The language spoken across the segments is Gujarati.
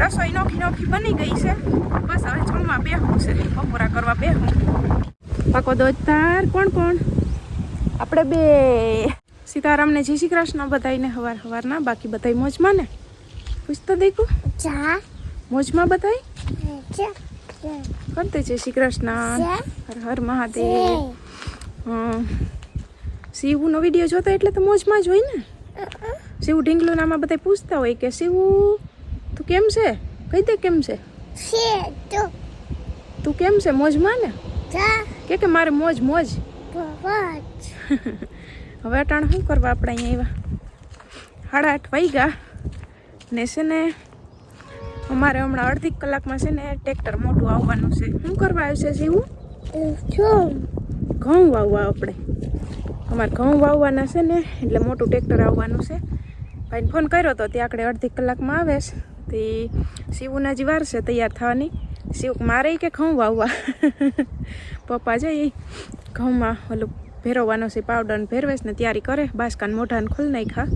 રસોઈ નોખી નોખી બની ગઈ છે. બસ હવે જમવા બેહું છે. બપોરા કરવા બેહું. પાકો દોસ્તાર કોણ કોણ? આપણે બે. સીતારામને જય શ્રી કૃષ્ણ. બધાઈને હવાર હવારના. બાકી બધાય મોજમાં ને? પૂછતો દેખું. જા. મોજમાં બધાય? કરતે જય શ્રી કૃષ્ણ. હર હર મહાદેવ. શિવનો વીડિયો જોતા એટલે તો મોજમાં જ હોય ને? શિવ ઢીંગલું નામાં બધા પૂછતા હોય કે શિવ તું કેમ છે? કહી દે કેમ છે? તું. કેમ છે? મોજમાં ને કે કે મારે મોજ મોજ? હવે અટાણ શું કરવા આપણે અહીંયા આવ્યા? સાડા આઠ વાગ્યા ને છે ને અમારે હમણાં અડધી કલાકમાં છે ને ટ્રેક્ટર મોટું આવવાનું છે. શું કરવા આવ્યું છે જીવું ઘઉં. વાવવા આપણે. અમારે ઘઉં વાવવાના છે ને એટલે મોટું ટ્રેક્ટર આવવાનું છે. ભાઈને ફોન કર્યો તો ત્યાં આપણે અડધી કલાકમાં આવે છે. તે શિવના જ વાર છે, તૈયાર થવાની. શિવ, મારે કે ઘઉં વાવવા. પપ્પા જઈ ઘઉંમાં ઓલું ભેરવવાનો છે પાવડર ભેરવેશ ને તૈયારી કરે. બાસકાન મોઢાને ખોલ નાખા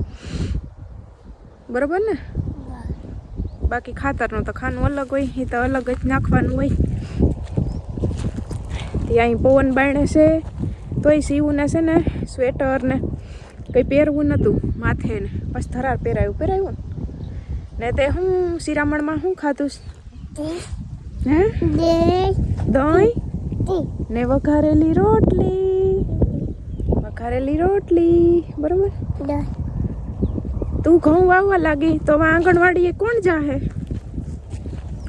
બરોબર ને? બાકી ખાતરનું તો ખાનું અલગ હોય એ તો અલગ જ નાખવાનું હોય. તે અહીં પવન બાણે છે. તોય સીવું છે ને, સ્વેટર ને કંઈ પહેરવું નહોતું માથે ને. પછી ધરાર પહેરાયું પહેરાયું ને તે હું શિરામણમાં શું ખાધું? હે? દહીં ને વઘારેલી રોટલી. વઘારેલી રોટલી બરોબર? તું ઘઉં વાવવા લાગી તો આંગણવાડીએ કોણ જાહે?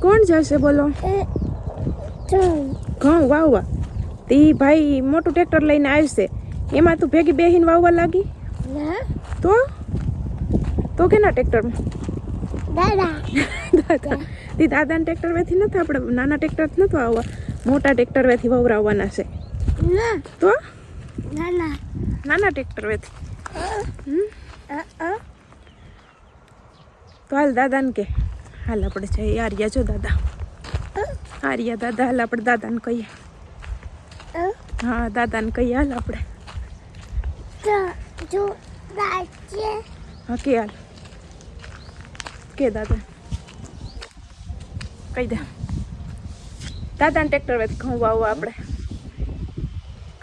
કોણ જશે બોલો? ઘઉં વાવવા. તી ભાઈ મોટું ટ્રેક્ટર લઈને આવશે. એમાં તું ભેગી બેહીને વાવવા લાગી? ના. તો? તો કેના ટ્રેક્ટરમાં? દાદા. દાદા. દાદાને ટ્રેક્ટર વેથી નથી આપણે નાના ટ્રેક્ટર નથી આવવા. મોટા ટ્રેક્ટર વેથી વવરાવવાના છે. તો ના. ના નાના. ટ્રેક્ટર વેથી. તો હાલ દાદાને કે હાલ આપણે જઈએ. આર્યા જો દાદા. આર્યા દાદા હાલ આપણે દાદાને કહીએ. હા દાદાને કહીએ હાલ આપણે. તો હા કે હાલ. કે દાદા કહી દે. દાદાને ટ્રેક્ટર વેથી ઘઉં વાવવા આપણે?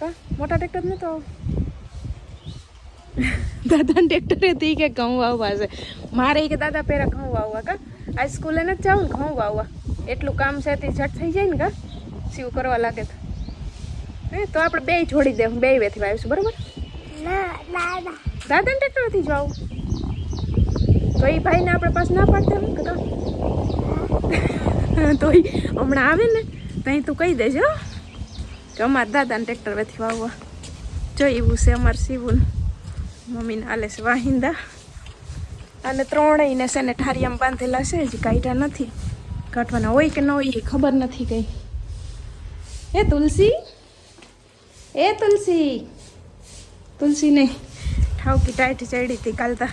કા? મોટા ટ્રેક્ટર નતો દાદાને ટ્રેક્ટર હતી કે ઘઉં વાવવા છે. મારે કે દાદા પહેલા ઘઉં વાવવા કા? આ સ્કૂલે નથી જવું ને ઘઉં વાવવા? એટલું કામ છે તે ઝટ થઈ જાય ને કા? સીવ કરવા લાગે તો. હે તો આપણે બે જોડી દે બે વેથી વાવીશું બરોબર? ના દાદા દાદાને ટ્રેક્ટરથી જાવ? તો એ ભાઈને આપણે પાસ ના પાડતા હોય કે તો એ હમણાં આવે ને ત્યાં તું કહી દેજો કે અમારા દાદાને ટ્રેક્ટર વેથી વાવવા. જો એવું છે અમારે સીવું મમ્મીને આલે છે વાહિંદા. અને ત્રણેયને છે ને ઠારિયામાં બાંધેલા છે, હજી કાઢ્યા નથી. કાઢવાના હોય કે ન હોય એ ખબર નથી કંઈ. એ તુલસી? એ તુલસી? તુલસીને ઠાવકી ટાઈટ ચડી હતી કાલતા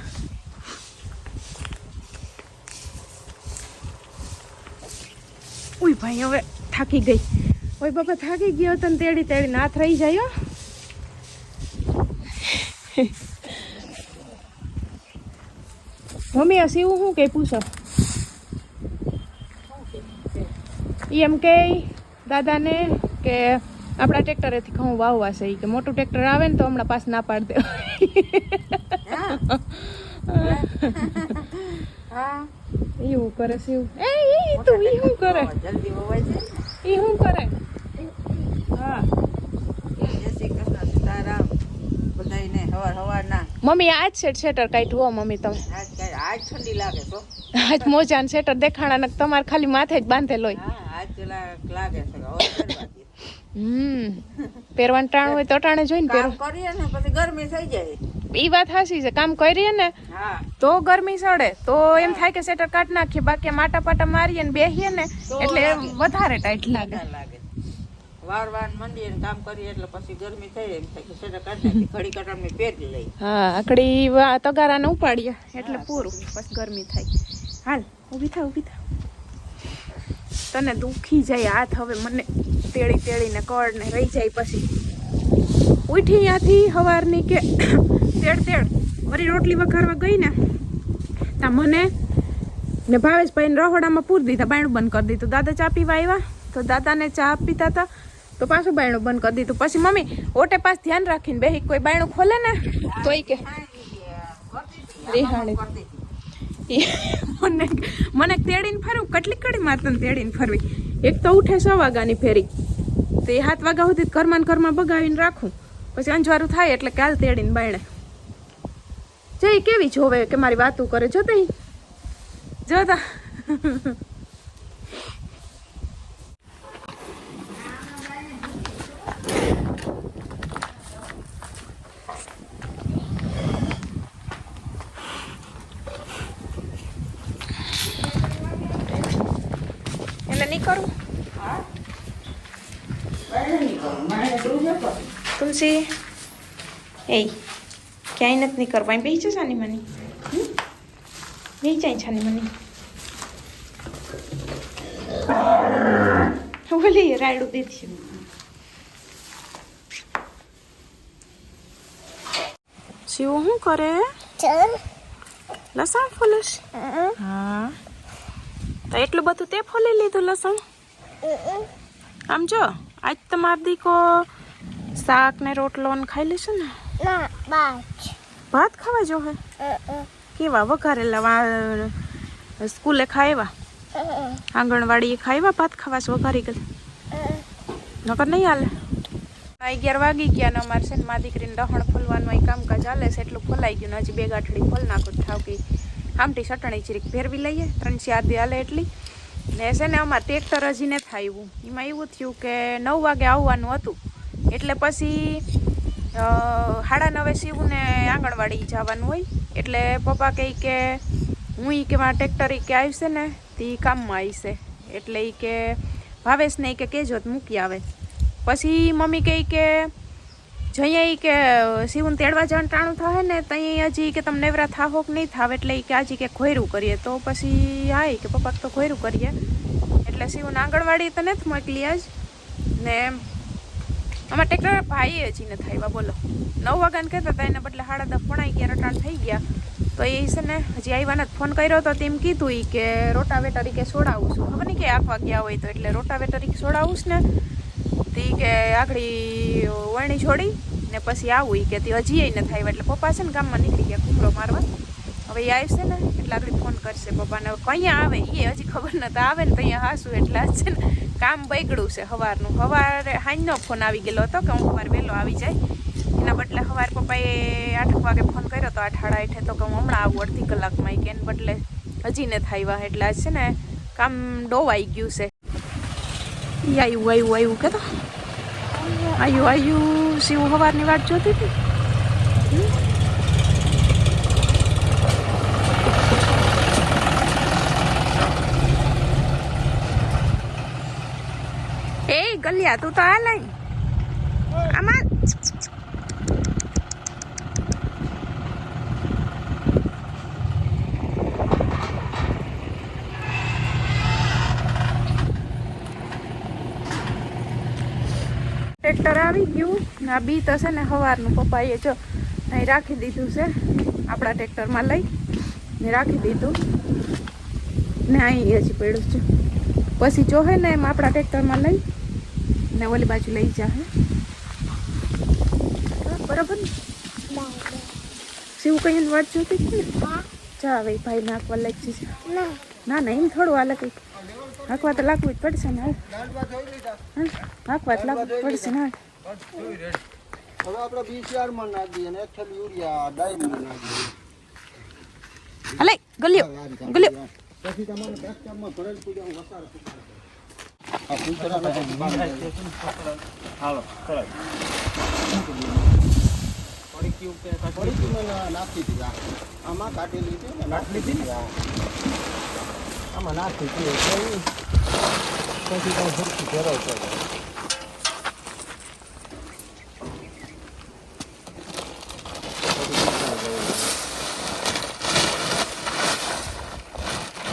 ભાઈ, હવે થાકી ગઈ. ઓય બાપા, થાકી ગયો તને તેડી તેડી નાથ રહી જાય મમ્મી, આ સીવું શું કે પૂછો? એમ કે દાદાને કે આપણા ટ્રેક્ટરેથી ઘઉં વાવવા છે કે મોટું ટ્રેક્ટર આવે ને તો હમણાં પાસ ના પાડ દે હા. એવું કરે છે એવું. એ એ તું ઈ શું કરે? જલ્દી હોવાય છે. ઈ શું કરે? હા. મમ્મી આજ છે સેટર કાઢ્યું હો મમ્મી તમે. આજ આજ ઠંડી લાગે તો. આજ મોજા ને સેટર દેખાણા ને તમારે ખાલી માથે જ બાંધેલો આજ લાગે છે. હમ. પહેરવાનું ટાણું હોય તો ટાણે જોઈને ને પહેરો. કરીએ ને પછી ગરમી થઈ જાય. ઈ વાત હાસી છે. કામ કરીએ ને તો ગરમી સડે. તો એમ થાય કે સેટર કાઢ નાખીએ બાકી માટા પાટા મારીએ ને બેહીએ ને એટલે વધારે ટાઈટ લાગે. વાર વાર મંદિર કામ કરીએ એટલે પછી ગરમી થઈ એમ થાય કે સેટા કાઢી નાખી ઘડી કટામની પહેરી લઈ હા આકડી તગારાને ઉપાડીએ એટલે પૂરું. પછી ગરમી થાય. હાલ ઊભી થા ઊભી થા. તને દુખી જાય હાથ હવે મને તેડી તેડીને કળ ને રહી જાય પછી. ઉઠી ત્યાંથી સવારની કે તેડ તેડ વળી રોટલી વઘારવા ગઈ ને ત્યાં મને ને ભાવેશભાઈને રહોડામાં પૂરી દીધા, બાયણું બંધ કરી દીધું. દાદા ચા પીવા આવ્યા તો દાદાને ચા પીતા હતા તો પાછું બાયણું બંધ કરી દીધું. પછી મમ્મી, ઓટે પાસ ધ્યાન રાખીને બેહી, કોઈ બાયણું ખોલે ને તોય કે મને મને તેડીને ફરવું કેટલી કડી મારતને તેડીને ફરવી? એક તો ઉઠે સો વાગ્યાની ફેરી, તો એ સાત વાગ્યા સુધી ઘરમાં ઘરમાં બગાવીને રાખું. પછી અંજવારું થાય એટલે કાલ તેડીને બાયણે. જઈ કેવી જોવે કે મારી વાતું કરે? જો તઈ જોતા એટલે નહીં કરું તુલસી એ ક્યાંય નથી નહીં કરવા બેસી છે સાની મને. બેસી જાય છે મને. ઓલી રાયડું દીધી શિવ શું કરે? લસણ ફોલશ હા. તો એટલું બધું તે ફોલી લીધું લસણ? આમ જો આજ તમાર દીકો શાક ને રોટલો ને ખાઈ લેશે ને? ભાત. ખાવા જો હે? કેવા વઘારેલા વા સ્કૂલે ખાવા આંગણવાડીએ ખાયવા ભાત ખાવા છે વઘારી ગયેલ નકર નહીં હાલે? અગિયાર વાગી ગયા ને અમારે છે ને મા દીકરીને દહણ ફોલવાનું અહીં કામકાજ ચાલે છે એટલું ફોલાઈ ગયું ને હજી બે ગાંઠડી ફોલ નાખું ઠાવકી આમટી ચટણી ચીરીક ફેરવી લઈએ ત્રણ ચાર દી હાલે એટલી. ને છે ને અમારે ટ્રેક્ટર હજી થાય એવું એમાં એવું થયું કે નવ વાગે આવવાનું હતું. એટલે પછી સાડા નવે સીવું ને આંગણવાડી જવાનું હોય. એટલે પપ્પા કહે કે, હું એ કે મારા ટ્રેક્ટર કે આવશે ને, તે કામમાં આવશે એટલે એ કે, ભાવેશને એ કે કહેજો મૂકી આવે. પછી મમ્મી કહે કે, જઈએ કે શિવન તેડવા જવાનું ટાણું થાય ને ત્યાં હજી કે તમે નેવરા થાવો કે નહીં થાવ, એટલે એ કે આજે કે ખોયરું કરીએ. તો પછી હા કે પપ્પા તો ખોયરું કરીએ. એટલે શિવન આંગણવાડી તો નથી મોકલી આજ. ને આમાં ટ્રેક્ટર ભાઈએ જ ન થાય બોલો. નવ વાગ્યાને કહેતા હતા, એને બદલે સાડા દસ પોણા ગયા રટાણ થઈ ગયા. તો એ છે ને, હજી આવ્યા નથી ફોન કર્યો તો તેમ કીધું એ કે રોટાવેટર કે સોડાવું છું. ખબર નહીં કે આખવા ગયા હોય તો, એટલે રોટાવેટર સોડાવું ને, તે કે આગળ વણી છોડી ને પછી આવું. એ કે તે હજી ન થાય, એટલે પપ્પા છે ને ગામમાં નીકળી ગયા કુમરો મારવા. હવે એ આવશે ને, એટલે આગળ ફોન કરશે પપ્પાને. અહીંયા આવે એ હજી ખબર નથી આવે ને ત્યાં હાસું એટલે છે ને, કામ બગડ્યું છે સવારનું સવારે હાંજનો ફોન આવી ગયેલો હતો કે હું સવારે વહેલો આવી જાય. એના બદલે સવાર પપ્પાએ આઠ વાગે ફોન કર્યો હતો આઠ સાડા આઠે તો કે હું હમણાં આવું અડધી કલાકમાં કે એને બદલે હજી ને થાય એટલે છે ને, કામ ડોવાઈ ગયું છે. ઈ આવ્યું આવ્યું આવ્યું કે તો આવ્યું આવ્યું શિવ સવારની વાત જોતી હતી? એ ગલિયા તું તો આ લઈ આમાં આવી ગયું. આ બી તો છે ને સવારનું પપ્પાએ જો અહીં રાખી દીધું છે. આપણા ટ્રેક્ટરમાં લઈ ને રાખી દીધું. ને અહીં હજી પડ્યું છે. પછી જોહે ને એમ આપણા ટ્રેક્ટરમાં લઈ. ને ઓલી બાજુ લઈ જાહે બરાબર ને? શિવ કહીને વાત જોતી હતી ચા જા હવે ભાઈ નાખવા લાગી છે ના. ના ના એમ થોડું હાલે કંઈક. નાખવા તો લાગવું જ પડશે ને નાખવા તો લાગવું જ પડશે ને હાલ. હવે આપણે બીસીઆરમાં યુરિયા ગલ્યો ગલ્યો. પછી તમારે ટ્રેક્ટરમાં ભરેલ પૂજા વસાર નાખી હતી આમાં કાઢેલી ને નાખી હતી આમાં નાખી હતી પછી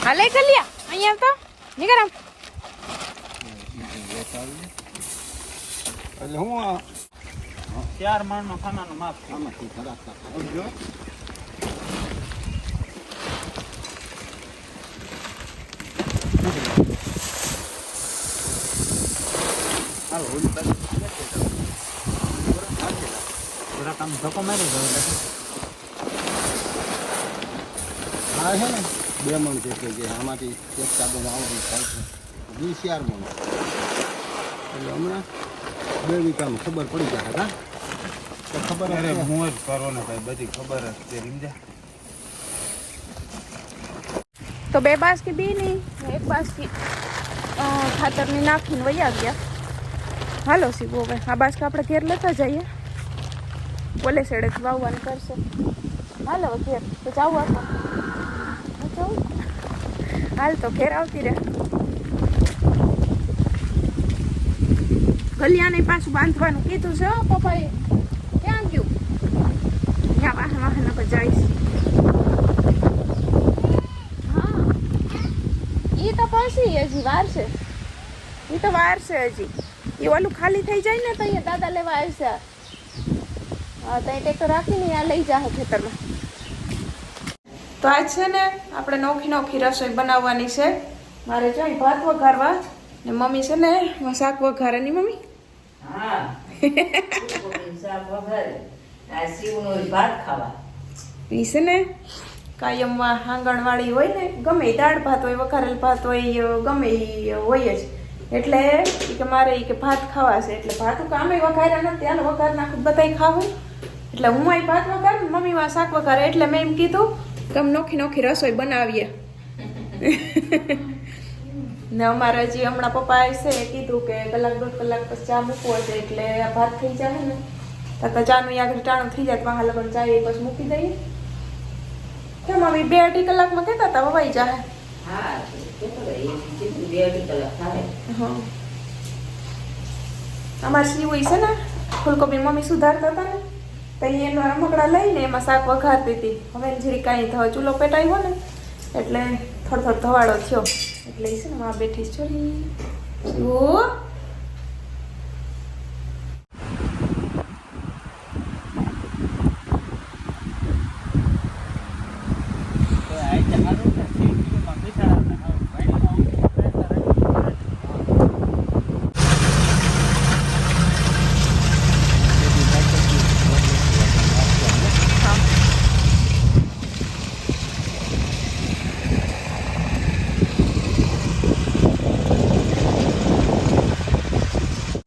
હાલે ગલ્યા અહીંયા તો નીકળ એટલે હું ચાર માણનો ખાનાનું માપ આમાંથી ખરાબ આવજો હાલો હોલી થોડાક આમ ધક્કો મારી ગયો હા છે બે મણ છે જે આમાંથી એક સાબુ આવડી થાય છે. વીસ ચાર મણ. એટલે હમણાં બે વીઘામાં ખબર પડી જાય હા? તો ખબર અરે હશે. હું જ કરો ને ભાઈ બધી ખબર જ છે રીમજા તો બે બાસકી બી નહીં એક બાસકી ખાતરની નાખીને વૈયા ગયા. હાલો સીવું હવે આ બાસકા આપણે ઘેર લેતા જઈએ. બોલે સેડે વાવવાનું કરશે. હાલો ઘેર તો જાવ આપણે. હાલ તો ઘેર આવતી રહે. ગલિયાને પાછું બાંધવાનું કીધું છે પપ્પાએ. ક્યાં ગયું? ત્યાં વાહન વાહન પર જઈશ એ તો પછી હજી વાર છે. એ તો વાર છે હજી. એ ઓલું ખાલી થઈ જાય ને તો અહીંયા દાદા લેવા આવશે હા ત્યાં ટેક્ટર રાખીને આ લઈ જા ખેતરમાં. તો આજ છે ને, આપણે નોખી નોખી રસોઈ બનાવવાની છે. મારે જોઈ ભાત વઘારવા ને મમ્મી છે ને, શાક વઘારે. ની મમ્મી? છે ને કાયમમાં આંગણવાડી હોય ને, ગમે દાળ ભાત હોય, વઘારેલ ભાત હોય ગમે ઈ હોય જ. એટલે કે મારે કે ભાત ખાવા છે. એટલે ભાત કામે વઘાર્યા નથી. હાલ વઘાર નાખું બધાય ખાવું. એટલે હું અહીં ભાત વઘાર મમ્મી માં શાક વઘારે. એટલે મેં એમ કીધું કે નોખી નોખી રસોઈ બનાવીએ. ને અમારે હજી હમણાં પપ્પા આવશે એ કીધું કે કલાક દોઢ કલાક પછી ચા મૂકવો છે એટલે આ ભાત થઈ જાય ને. તો ચાનું આગળ ટાણું થઈ જાય તો લગ્ન ચા એ પછી મૂકી દઈએ. કેમ હવે બે અઢી કલાકમાં કહેતા હતા વવાઈ જાય અમારે સીવું છે ને ફૂલકોબી મમ્મી સુધારતા હતા ને તો એનો રમકડા લઈને એમાં શાક વઘારતી હતી. હવે જરી કાંઈ ચૂલો પેટાયો ને એટલે થોડો થોડો ધવાડો થયો. એટલે છે ને માં બેઠી છોરી શું તો આ રીતે હારું ને સીટીમાં બેસાડા ને હારું ભાઈમાં બેસાડા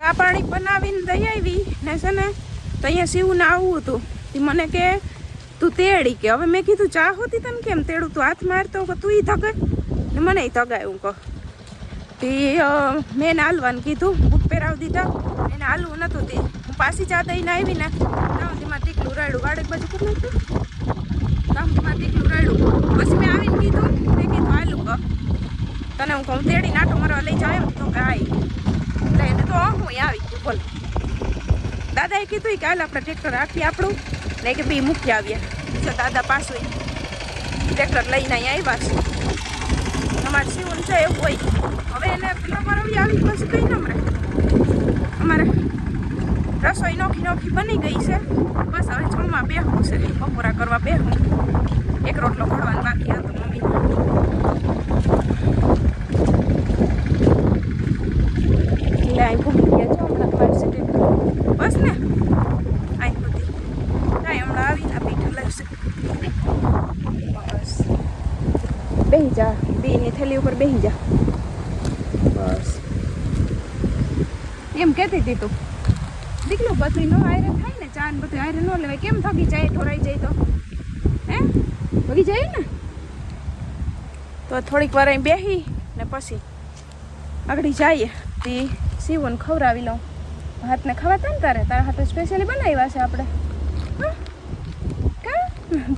ચા પાણી બનાવીને દઈ આવી ને છે ને, તો અહીંયા શિવને આવવું હતું. તે મને કે, તું તેડી કે. હવે મેં કીધું, ચા હોતી તને કેમ તેડું? તું હાથ મારતો કે તું એ ધગે? ને મને એ ધગાયું કહો. તે મેં એને હાલવાનું કીધું બુક પહેરાવી દીધા. એને હાલવું નહોતું તે. હું પાછી ચા દઈને આવી ને ત્યાં તેમાં ટીકલું રાયડું ગાડી બાજુ કરી નાખ્યું. ત્યાં તેમાં ટીકલું રાયડું પછી મેં આવીને કીધું, મેં કીધું, હાલું કહો તને હું કહું, તેડી નાટો મારવા લઈ જાવ એમ. તો કે આઈ એટલે એને તો હું આવી ગયું, બોલ. દાદાએ કીધું કે હાલ આપણે ટ્રેક્ટર રાખી આપણું. ને કે બી મૂકી આવ્યા જો દાદા પાછું ટ્રેક્ટર લઈને અહીંયા આવ્યા છે. અમારે સીવન છે એવું હોય. હવે એને પેલા આવી આવી પછી કઈ ન અમારે રસોઈ નોખી નોખી બની ગઈ છે. બસ હવે જમવા બેહવું છે. બપોરા કરવા બેહવું એક રોટલો ઘડવાનો બાકી હતો મમ્મી એટલે અહીં ભૂલી ગયા છો હમણાં તમારી સિટી બસ ને અહીં સુધી કાંઈ હમણાં આવીને પીઠ લાગશે બસ બેહી જા થેલી ઉપર બેહી જા. બસ. એમ કહેતી હતી તું. દીકલો બધું નો આયરન થાય ને ચા ને બધું આયરન ન લેવાય. કેમ થકી જાય ઠોરાઈ જાય તો? હે? ભગી જાય ને? તો થોડીક વાર અહીં બેહી ને પછી આગળ જઈએ. તે સીવોને ખવડાવી લઉં. હાથને ખવાતા ને તારે? તારા હાથે સ્પેશિયલી બનાવ્યા છે આપણે. હં? કા?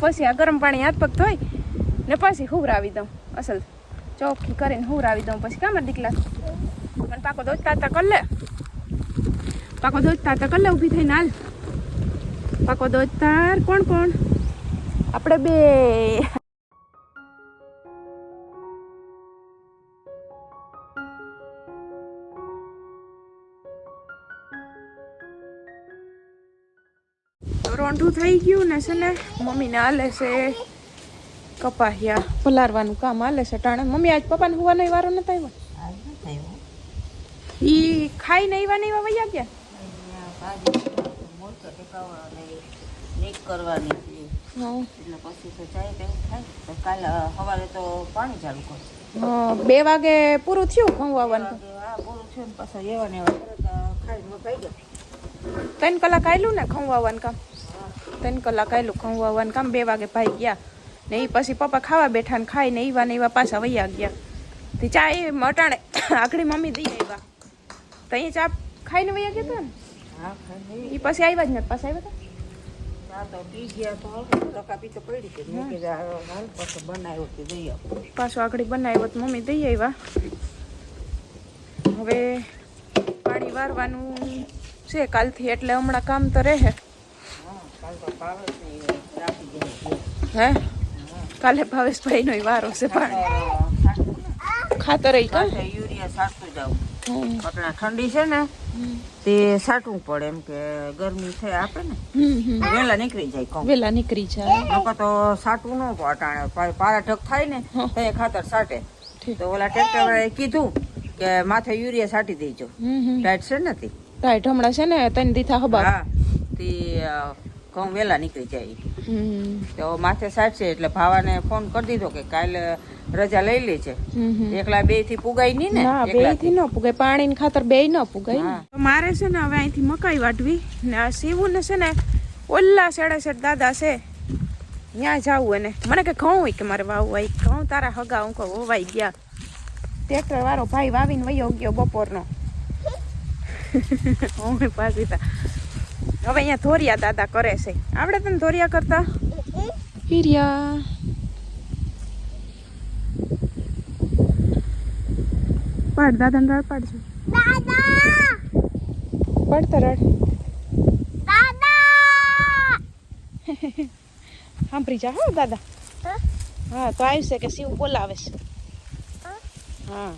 પછી આ ગરમ પાણી હાથ પગ ધોઈ ને પછી ખવડાવી દઉં. અસલ. ચોખ્ખી કરીને હુવરાવી દઉં. પછી કામ દીકલા પણ પાકો દોચતા તાતા કર લે. પાકો દોચતા તાતા કર લે, ઊભી થઈને હાલ. પાકો દોચતાર કોણ કોણ? આપણે બે. રોંઢું થઈ ગયું ને છે ને, મમ્મીને હાલે છે. કપાહિયા પલારવાનું કામ હાલે છે ટાણે. મમ્મી, આજ પપ્પાને હોવાનો વારો નતો આવ્યો? આજ ન થયું ઈ ખાઈને એવા ને એવા વૈયા ગયા? કરવાની. એટલે પછી તો ચાય થાય કાલે સવારે તો પાણી ચાલુ કરશે બે વાગે પૂરું થયું ને ને મકાઈ ગયા ત્રણ કલાક આવેલું ને ખવવાનું કામ? ત્રણ કલાક આવેલું ખવવાનું કામ, બે વાગે ભાઈ ગયા. ને એ પછી પપ્પા ખાવા બેઠા ને ખાઈને એવા ને એવા પાછા વૈયા ગયા. તે ચા એ મટાણે આખડી મમ્મી દઈ આવ્યા તો અહીંયા ચા ખાઈને વૈયા ગયા હતા ને? એ પછી આવ્યા જ ને પાછા આવ્યા હતા પાછો આગળ બનાવ્યો તો મમ્મી દઈ આવ્યા હવે પાણી વારવાનું છે કાલથી એટલે હમણાં કામ તો રહે. હા? કાલ પાવે ને વારો છે પાણી. ખાતર યુરિયા સાટતું જાવ હમ. ઠંડી છે ને તે સાટવું પડે એમ કે ગરમી થઈ આપે ને. વહેલા નીકળી જાય વેલા નીકળી જાય. લોકો તો સાટવું ન અટાણે પારા ઢગ થાય ને તો ખાતર સાટે. તો ઓલા ટ્રેક્ટર વાળાએ કીધું કે માથે યુરિયા સાટી દેજો. ટાઈટ છે ને તે? ટાઈટ હમણાં છે ને તને દીથા ખબર હા તે ઘઉં વહેલા નીકળી જાય. તો માથે સાટશે એટલે ભાવાને ફોન કરી દીધો કે કાલે રજા લઈ લે છે. એકલા બેથી પુગાય નહીં ને? બેથી ન પુગાય પાણી ને ખાતર બે ન પુગાય. મારે છે ને હવે અહીંથી મકાઈ વાટવી. ને આ સીવું ને છે ને ઓલ્લા સેડા સેડ દાદા છે. ત્યાં જાવું એને. મને કે ઘઉં હોય કે મારે વાવું હોય? ઘઉં તારા હગા હું કહું વવાઈ ગયા. ટ્રેક્ટર વાળો ભાઈ વાવીને વયો ગયો બપોરનો. હું પાછી તા. હવે અહીંયા ધોરિયા દાદા કરે છે. આપણે તને ધોરિયા કરતા? હીરિયા. પાડ દાદા રડ પાડજો. પડતા રાડ સાંભળી જા હો દાદા. હા? તો આવશે કે શિવ બોલાવે છે? હા.